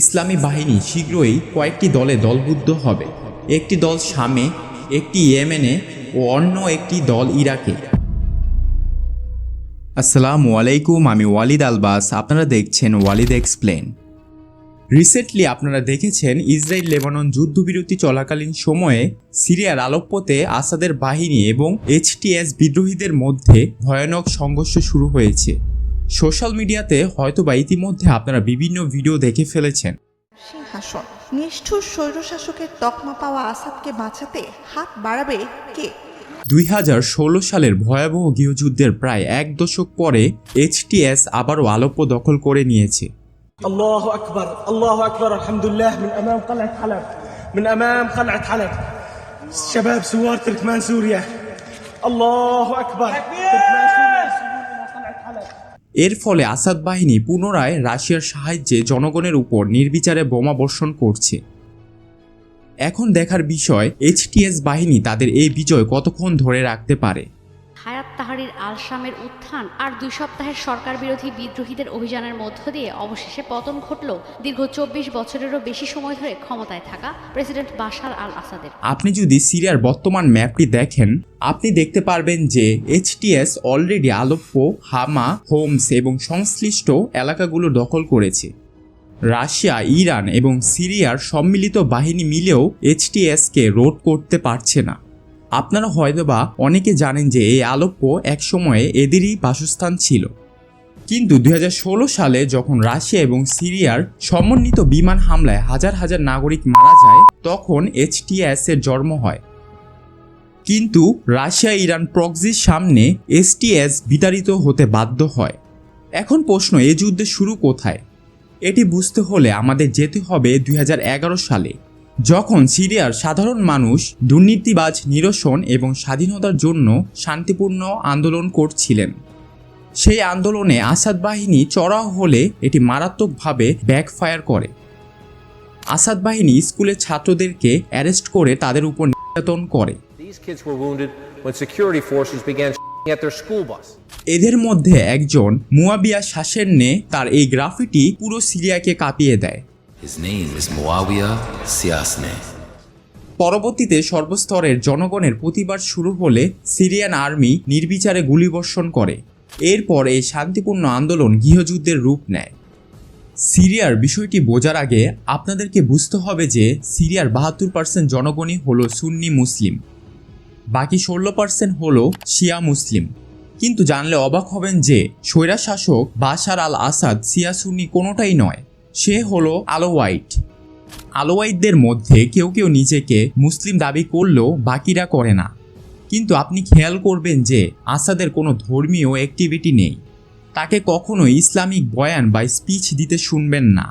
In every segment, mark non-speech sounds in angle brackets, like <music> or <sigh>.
ইসলামী বাহিনী শীঘ্রই কয়েকটি দলে দলবদ্ধ হবে। একটি দল শামে, একটি ইয়েমেনে ও অন্য একটি দল ইরাকে। আসসালামু আলাইকুম, আমি ওয়ালিদ আলবাস। আপনারা দেখছেন ওয়ালিদ এক্সপ্লেন। রিসেন্টলি আপনারা দেখেছেন ইসরায়েল লেবানন যুদ্ধবিরতি চলাকালীন সময়ে সিরিয়ার আলোপ্পতে আসাদের বাহিনী এবং এইচটিএস বিদ্রোহীদের মধ্যে ভয়ানক সংঘর্ষ শুরু হয়েছে। সোশ্যাল মিডিয়াতে হয়তোবা ইতিমধ্যে আপনারা বিভিন্ন ভিডিও দেখে ফেলেছেন সিংহাসন নিষ্ঠুর স্বৈরশাসকের তকমা পাওয়া আসাদকে বাঁচাতে হাত বাড়াবে কে দুই সালের ভয়াবহ গৃহযুদ্ধের প্রায় এক দশক পরে এইচটিএস আবারও আলোপ্য দখল করে নিয়েছে الله أكبر الله أكبر الحمد لله من أمام قلعة حلب من أمام قلعة حلب شباب سوار تركمان سوريا الله أكبر تركمان এর ফলে আসাদ বাহিনী পুনরায় রাশিয়ার সাহায্যে জনগণের উপর নির্বিচারে বোমা বর্ষণ করছে। এখন দেখার বিষয় এইচটিএস বাহিনী তাদের এই বিজয় কতক্ষণ ধরে রাখতে পারে? হায়াত তাহারির আল শামের উত্থান আর দুই সপ্তাহের সরকার বিরোধী বিদ্রোহীদের অভিযানের মধ্য দিয়ে অবশেষে পতন ঘটল দীর্ঘ চব্বিশ বছরেরও বেশি সময় ধরে ক্ষমতায় থাকা প্রেসিডেন্ট বাশার আল আসাদের আপনি যদি সিরিয়ার বর্তমান ম্যাপটি দেখেন, আপনি দেখতে পারবেন যে এইচটিএস অলরেডি আলোপ্য হামা, হোমস এবং সংশ্লিষ্ট এলাকাগুলো দখল করেছে। রাশিয়া, ইরান এবং সিরিয়ার সম্মিলিত বাহিনী মিলেও এইচটিএসকে রোধ করতে পারছে না। আপনারা হয়তোবা অনেকে জানেন যে এই আলোপ্য একসময়ে এদেরই বাসস্থান ছিল। কিন্তু দু হাজার ষোলো সালে যখন রাশিয়া এবং সিরিয়ার সমন্বিত বিমান হামলায় হাজার হাজার নাগরিক মারা যায়, তখন এইচটিএস এর জন্ম হয়। কিন্তু রাশিয়া ইরান প্রক্সির সামনে এসটিএস বিতাড়িত হতে বাধ্য হয়। এখন প্রশ্ন এ যুদ্ধের শুরু কোথায়? এটি বুঝতে হলে আমাদের যেতে হবে দু হাজার এগারো সালে। যখন সিরিয়ার সাধারণ মানুষ দুর্নীতিবাজ নিরসন এবং স্বাধীনতার জন্য শান্তিপূর্ণ আন্দোলন করছিলেন। সেই আন্দোলনে আসাদ বাহিনী চড়াও হলে এটি মারাত্মকভাবে ব্যাকফায়ার করে। আসাদ বাহিনী স্কুলের ছাত্রদেরকে অ্যারেস্ট করে তাদের উপর নির্যাতন করে. এদের মধ্যে একজন মুয়াবিয়া শাসেরনে তার এই গ্রাফিটি পুরো সিরিয়াকে কাঁপিয়ে দেয়। পরবর্তীতে সর্বস্তরের জনগণের প্রতিবাদ শুরু হলে সিরিয়ান আর্মি নির্বিচারে গুলিবর্ষণ করে। এরপর এই শান্তিপূর্ণ আন্দোলন গৃহযুদ্ধের রূপ নেয়। সিরিয়ার বিষয়টি বোঝার আগে আপনাদেরকে বুঝতে হবে যে সিরিয়ার বাহাত্তর পার্সেন্ট জনগণই হলো সুন্নি মুসলিম। বাকি ষোলো পার্সেন্ট হলো শিয়া মুসলিম। কিন্তু জানলে অবাক হবেন যে স্বৈরা শাসক বাশার আল আসাদ শিয়া সুন্নি কোনোটাই নয়। সে হলো আলোয়াইট আলোয়াইদদের মধ্যে কেউ কেউ নিজেকে মুসলিম দাবি করলেও বাকিরা করে না। কিন্তু আপনি খেয়াল করবেন যে আসাদের কোনো ধর্মীয় অ্যাক্টিভিটি নেই। তাকে কখনো ইসলামিক বয়ান বা স্পিচ দিতে শুনবেন না।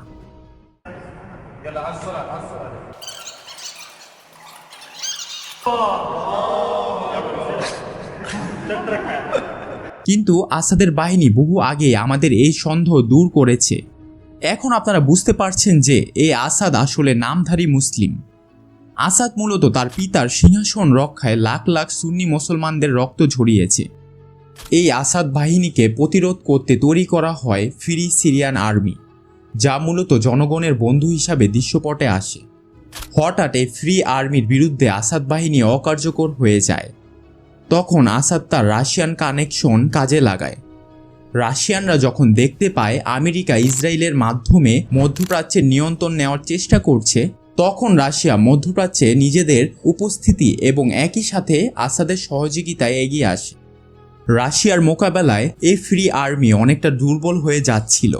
কিন্তু আসাদের বাহিনী বহু আগে আমাদের এই সন্দেহ দূর করেছে। এখন আপনারা বুঝতে পারছেন যে এই আসাদ আসলে নামধারী মুসলিম। আসাদ মূলত তার পিতার সিংহাসন রক্ষায় লাখ লাখ সুন্নি মুসলমানদের রক্ত ঝরিয়েছে। এই আসাদ বাহিনীকে প্রতিরোধ করতে তৈরি করা হয় ফ্রি সিরিয়ান আর্মি, যা মূলত জনগণের বন্ধু হিসাবে দৃশ্যপটে আসে। হঠাৎ এই ফ্রি আর্মির বিরুদ্ধে আসাদ বাহিনী অকার্যকর হয়ে যায়। তখন আসাদ তার রাশিয়ান কানেকশন কাজে লাগায়। রাশিয়ানরা যখন দেখতে পায় আমেরিকা ইসরায়েলের মাধ্যমে মধ্যপ্রাচ্যের নিয়ন্ত্রণ নেওয়ার চেষ্টা করছে, তখন রাশিয়া মধ্যপ্রাচ্যে নিজেদের উপস্থিতি এবং একই সাথে আসাদের সহযোগিতায় এগিয়ে আসে। রাশিয়ার মোকাবেলায় এই ফ্রি আর্মি অনেকটা দুর্বল হয়ে যাচ্ছিল।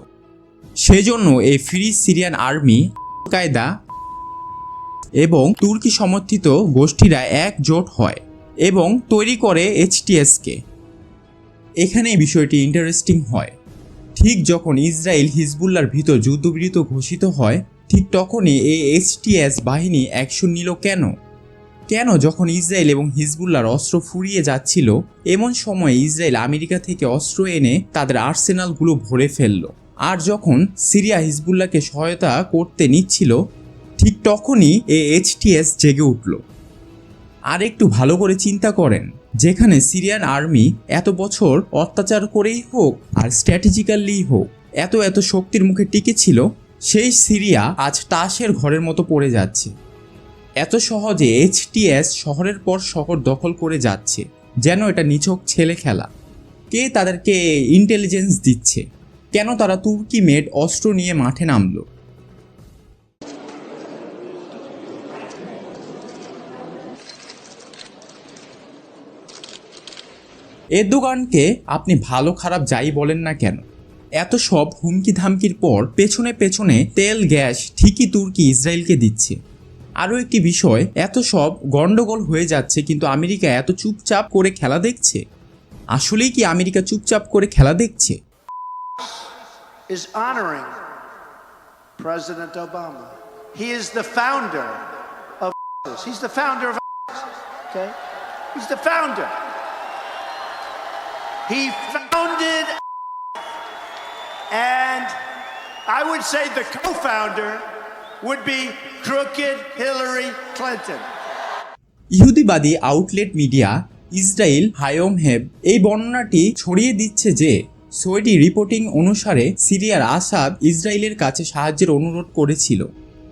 সেজন্য এই ফ্রি সিরিয়ান আর্মি কায়দা এবং তুর্কি সমর্থিত গোষ্ঠীরা একজোট হয় এবং তৈরি করে এইচটিএসকে এখানে এই বিষয়টি ইন্টারেস্টিং হয়। ঠিক যখন ইসরায়েল হিজবুল্লার ভিতর যুদ্ধবিরত ঘোষিত হয়, ঠিক তখনই এই এইচটিএস বাহিনী অ্যাকশন নিল কেন? কেন যখন ইসরায়েল এবং হিজবুল্লার অস্ত্র ফুরিয়ে যাচ্ছিল, এমন সময় ইসরায়েল আমেরিকা থেকে অস্ত্র এনে তাদের আর্সেনালগুলো ভরে ফেলল। আর যখন সিরিয়া হিজবুল্লাহকে সহায়তা করতে নিচ্ছিল, ঠিক তখনই এ এইচটিএস জেগে উঠল। আর একটু ভালো করে চিন্তা করেন। যেখানে সিরিয়ান আর্মি এত বছর অত্যাচার করেই হোক আর স্ট্র্যাটেজিক্যালি হোক, এত এত শক্তির মুখে টিকে ছিল, সেই সিরিয়া আজ তাসের ঘরের মতো পড়ে যাচ্ছে। এত সহজে এইচটিএস শহরের পর শহর দখল করে যাচ্ছে, যেন এটা নিছক ছেলে খেলা। কে তাদেরকে ইন্টেলিজেন্স দিচ্ছে? কেন তারা তুর্কি মেড অস্ত্র নিয়ে মাঠে নামলো? এরদোগানকে আপনি ভালো খারাপ যাই বলেন না কেন এত সব হুমকি ধামকির পর পেছনে পেছনে তেল, গ্যাস, ঠিকই তুর্কি ইসরায়েলকে দিচ্ছে আরও একটি বিষয়, এত সব গন্ডগোল হয়ে যাচ্ছে, কিন্তু আমেরিকা এত চুপচাপ করে খেলা দেখছে আসলেই কি আমেরিকা চুপচাপ করে খেলা দেখছে. <laughs> He's the founder of <laughs> okay? He's the founder. He founded and I would say the co-founder would be crooked Hillary Clinton. ইহুদিবাদী আউটলেট মিডিয়া ইসরায়েল হায়ম হেব এই বর্ণনাটি ছড়িয়ে দিচ্ছে যে সৌদি রিপোর্টিং অনুসারে সিরিয়ার আসাদ ইসরায়েলের কাছে সাহায্যের অনুরোধ করেছিল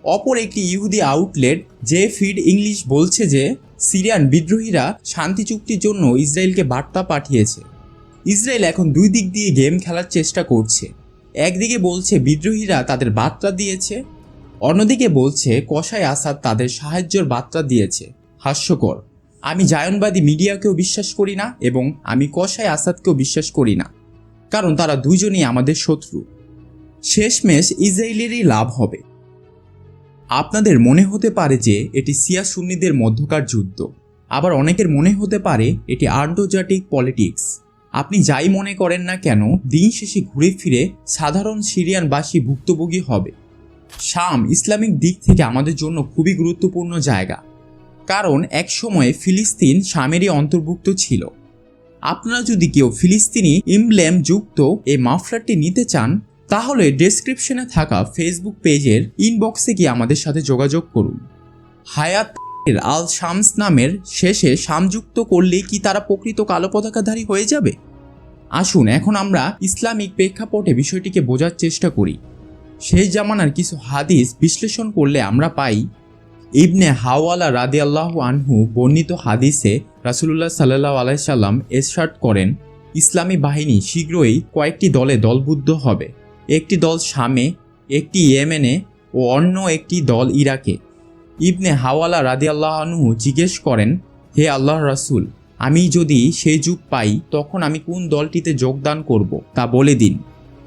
অপর একটি ইহুদি আউটলেট যে ফিড ইংলিশ বলছে যে সিরিয়ান বিদ্রোহীরা শান্তি চুক্তির জন্য ইসরায়েলকে বার্তা পাঠিয়েছে ইসরায়েল এখন দুই দিক দিয়ে গেম খেলার চেষ্টা করছে। একদিকে বলছে বিদ্রোহীরা তাদের বার্তা দিয়েছে, অন্যদিকে বলছে কসাই আসাদ তাদের সাহায্যের বার্তা দিয়েছে। হাস্যকর। আমি জায়নবাদী মিডিয়াকেও বিশ্বাস করি না এবং আমি কসাই আসাদকেও বিশ্বাস করি না, কারণ তারা দুজনই আমাদের শত্রু। শেষমেশ ইসরায়েলেরই লাভ হবে। আপনাদের মনে হতে পারে যে এটি সিয়া সুন্নিদের মধ্যকার যুদ্ধ, আবার অনেকের মনে হতে পারে এটি আন্তর্জাতিক পলিটিক্স। আপনি যাই মনে করেন না কেন, দিন শেষে ঘুরে ফিরে সাধারণ সিরিয়ানবাসী ভুক্তভোগী হবে। শাম ইসলামিক দিক থেকে আমাদের জন্য খুবই গুরুত্বপূর্ণ জায়গা। কারণ এক সময়ে ফিলিস্তিন শামেরই অন্তর্ভুক্ত ছিল। আপনারা যদি কেউ ফিলিস্তিনি ইমব্লেম যুক্ত এই মাফলারটি নিতে চান, তাহলে ডেসক্রিপশনে থাকা ফেসবুক পেজের ইনবক্সে গিয়ে আমাদের সাথে যোগাযোগ করুন। হায়াত এর আল শামস নামের শেষে শামযুক্ত করলেই কি তারা প্রকৃত কালো পতাকাধারী হয়ে যাবে? আসুন, এখন আমরা ইসলামিক প্রেক্ষাপটে বিষয়টিকে বোঝার চেষ্টা করি। শেষ জামানার কিছু হাদিস বিশ্লেষণ করলে আমরা পাই, ইবনে হাওয়ালা রাদি আল্লাহ আনহু বর্ণিত হাদিসে রাসুলুল্লাহ সাল্লাহ আলাইসাল্লাম এরশাদ করেন, ইসলামী বাহিনী শীঘ্রই কয়েকটি দলে দলবুদ্ধ হবে। একটি দল শামে, একটি ইয়েমেনে ও অন্য একটি দল ইরাকে। ইবনে হাওয়ালা রাদি আল্লাহ আনহু জিজ্ঞেস করেন, হে আল্লাহ রাসুল, আমি যদি সেই যুগ পাই, তখন আমি কোন দলটিতে যোগদান করব? তা বলে দিন।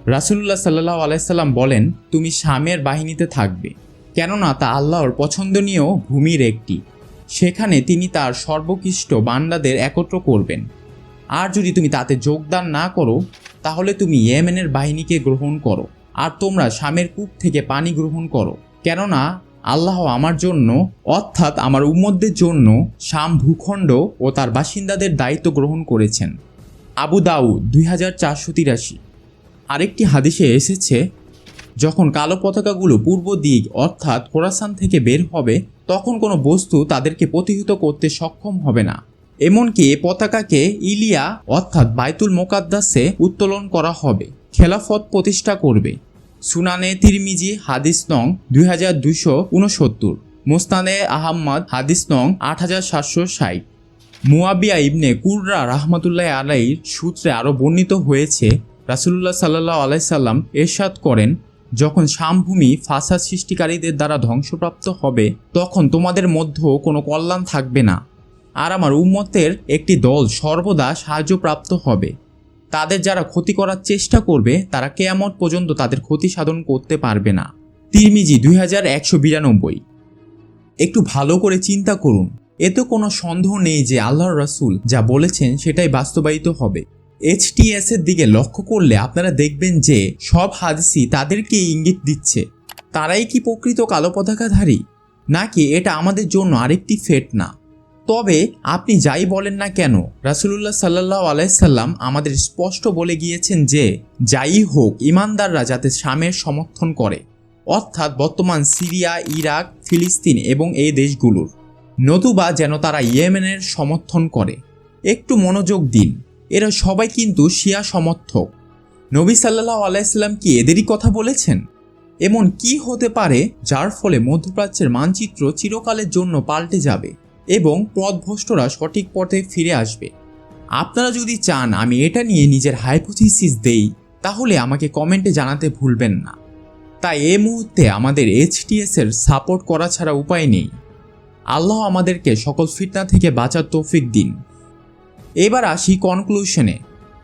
রাসুল্লাহ সাল্লাহ আলাইসাল্লাম বলেন, তুমি শামের বাহিনীতে থাকবে, কেননা তা আল্লাহর পছন্দনীয় ভূমির একটি। সেখানে তিনি তার সর্বকৃষ্ট বান্দাদের একত্র করবেন। আর যদি তুমি তাতে যোগদান না করো, তাহলে তুমি ইয়েমেনের বাহিনীকে গ্রহণ করো, আর তোমরা শামের কূপ থেকে পানি গ্রহণ করো। কেননা আল্লাহ আমার জন্য, অর্থাৎ আমার উম্মতদের জন্য শাম ভূখণ্ড ও তার বাসিন্দাদের দায়িত্ব গ্রহণ করেছেন। আবু দাউ দুই হাজার চারশো তিরাশি। আরেকটি হাদিসে এসেছে, যখন কালো পতাকাগুলো পূর্ব দিক, অর্থাৎ খোরাসান থেকে বের হবে, তখন কোনো বস্তু তাদেরকে প্রতিহত করতে সক্ষম হবে না। এমনকি এ পতাকাকে ইলিয়া, অর্থাৎ বাইতুল মোকাদ্দাসে উত্তোলন করা হবে, খেলাফত প্রতিষ্ঠা করবে। সুনানে তিরমিজি হাদিস নং দুই হাজার দুইশো উনসত্তর, মোস্তানে আহম্মদ হাদিস নং আট হাজার সাতশো ষাট। মুয়াবিয়া ইবনে কুররা রাহমাতুল্লাহ আলাইর সূত্রে আরও বর্ণিত হয়েছে, রাসুলুল্লাহ সাল্লাহ আলাইসাল্লাম এরশাদ করেন, যখন শামভূমি ফাসাদ সৃষ্টিকারীদের দ্বারা ধ্বংসপ্রাপ্ত হবে, তখন তোমাদের মধ্যেও কোনো কল্যাণ থাকবে না। আর আমার উম্মতের একটি দল সর্বদা সাহায্যপ্রাপ্ত হবে। তাদের যারা ক্ষতি করার চেষ্টা করবে, তারা কেয়ামত পর্যন্ত তাদের ক্ষতি সাধন করতে পারবে না। তিরমিজি দুই হাজার একশো বিরানব্বই। একটু ভালো করে চিন্তা করুন। এতে কোনো সন্দেহ নেই যে আল্লাহর রাসূল যা বলেছেন সেটাই বাস্তবায়িত হবে। এইচটিএস এর দিকে লক্ষ্য করলে আপনারা দেখবেন যে সব হাদিসই তাদেরকে ইঙ্গিত দিচ্ছে। তারাই কি প্রকৃত কালো পতাকাধারী? নাকি এটা আমাদের জন্য আরেকটি ফেট না তবে আপনি যাই বলেন না কেন, রাসুলুল্লাহ সাল্লাহ আলাইসাল্লাম আমাদের স্পষ্ট বলে গিয়েছেন যে, যাই হোক ইমানদাররা যাতে শামের সমর্থন করে। অর্থাৎ বর্তমান সিরিয়া, ইরাক, ফিলিস্তিন এবং এই দেশগুলোর। নতুবা যেন তারা ইয়েমেনের সমর্থন করে। একটু মনোযোগ দিন। এরা সবাই কিন্তু শিয়া সমর্থক। নবী সাল্লাহ আলাইসাল্লাম কি এদেরই কথা বলেছেন? এমন কি হতে পারে যার ফলে মধ্যপ্রাচ্যের মানচিত্র চিরকালের জন্য পাল্টে যাবে? এবং পথভ্রষ্টরা সঠিক পথে ফিরে আসবে। আপনারা যদি চান আমি এটা নিয়ে নিজের হাইপোথিসিস দেই, তাহলে আমাকে কমেন্টে জানাতে ভুলবেন না। তাই এ মুহূর্তে আমাদের এইচটিএস এর সাপোর্ট করা ছাড়া উপায় নেই। আল্লাহ আমাদেরকে সকল ফিতনা থেকে বাঁচার তৌফিক দিন। এবার আসি কনক্লুশনে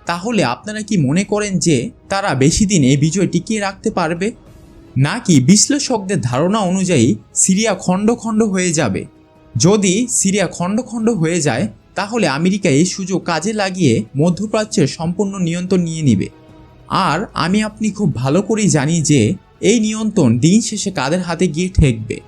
তাহলে আপনারা কি মনে করেন যে তারা বেশি দিন এই বিজয় টিকিয়ে রাখতে পারবে? নাকি বিশ্লেষকদের ধারণা অনুযায়ী সিরিয়া খণ্ড খণ্ড হয়ে যাবে? যদি সিরিয়া খণ্ড খণ্ড হয়ে যায়, তাহলে আমেরিকা এই সুযোগ কাজে লাগিয়ে মধ্যপ্রাচ্যের সম্পূর্ণ নিয়ন্ত্রণ নিয়ে নিবে। আর আমি আপনি খুব ভালো করেই জানি যে, এই নিয়ন্ত্রণ দিন শেষে কাদের হাতে গিয়ে ঠেকবে।